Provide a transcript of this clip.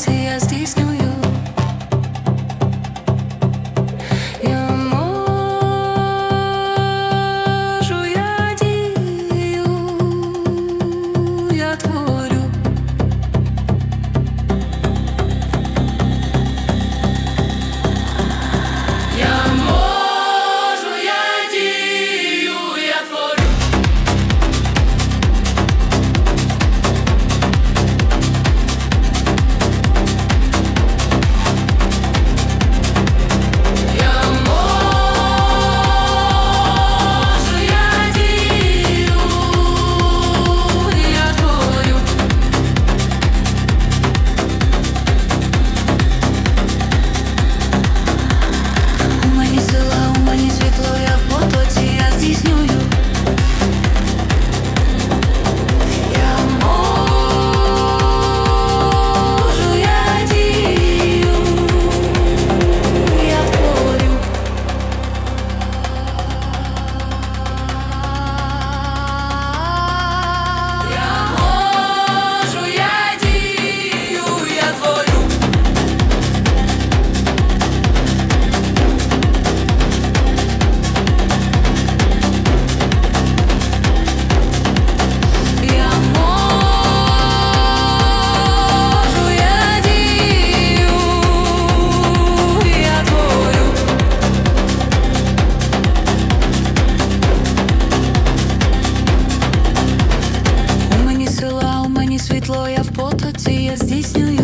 PTSD. світло, я в потоці, я здійснюю.